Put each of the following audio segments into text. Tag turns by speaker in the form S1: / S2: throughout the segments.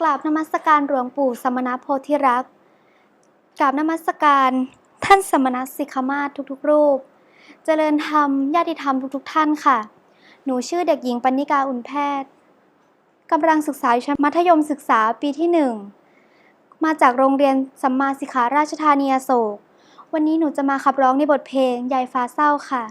S1: กราบนมัสการหลวงปู่สมณโพธิรักษ์กราบนมัสการท่านสมณสิกขมาศทุกๆ รูป เจริญธรรมญาติธรรมทุกๆ ท่านค่ะ หนูชื่อเด็กหญิงปณิกาอุ่นแพทย์กำลังศึกษาชั้นมัธยมศึกษาปีที่หนึ่งมาจากโรงเรียนสัมมาสิกขาราชธานีอโศก วันนี้หนูจะมาขับร้องในบทเพลงยายฟ้าเศร้าค่ะ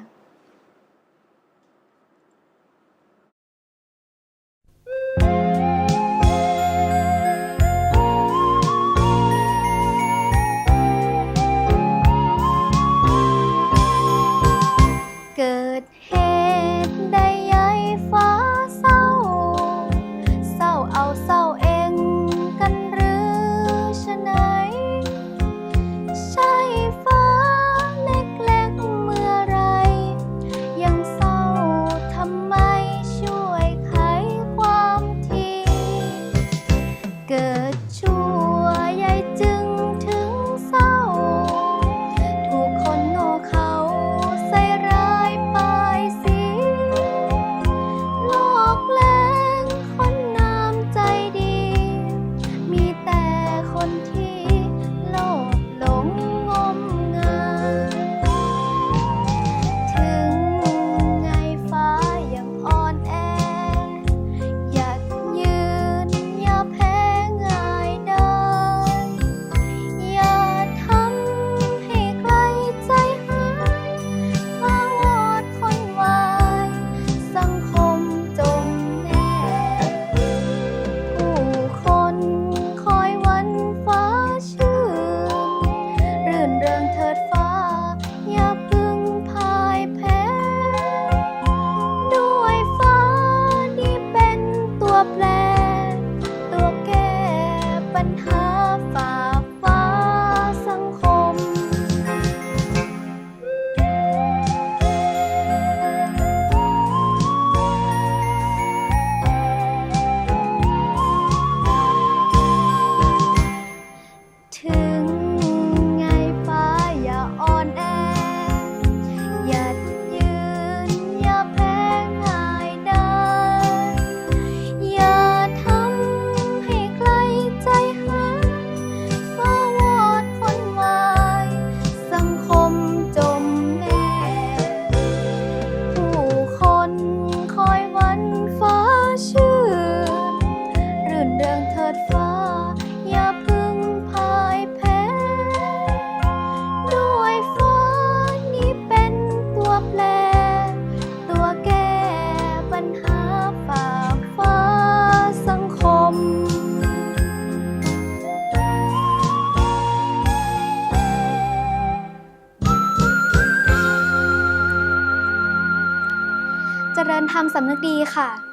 S1: ปัญหา เจริญธรรมสำนึกดีค่ะ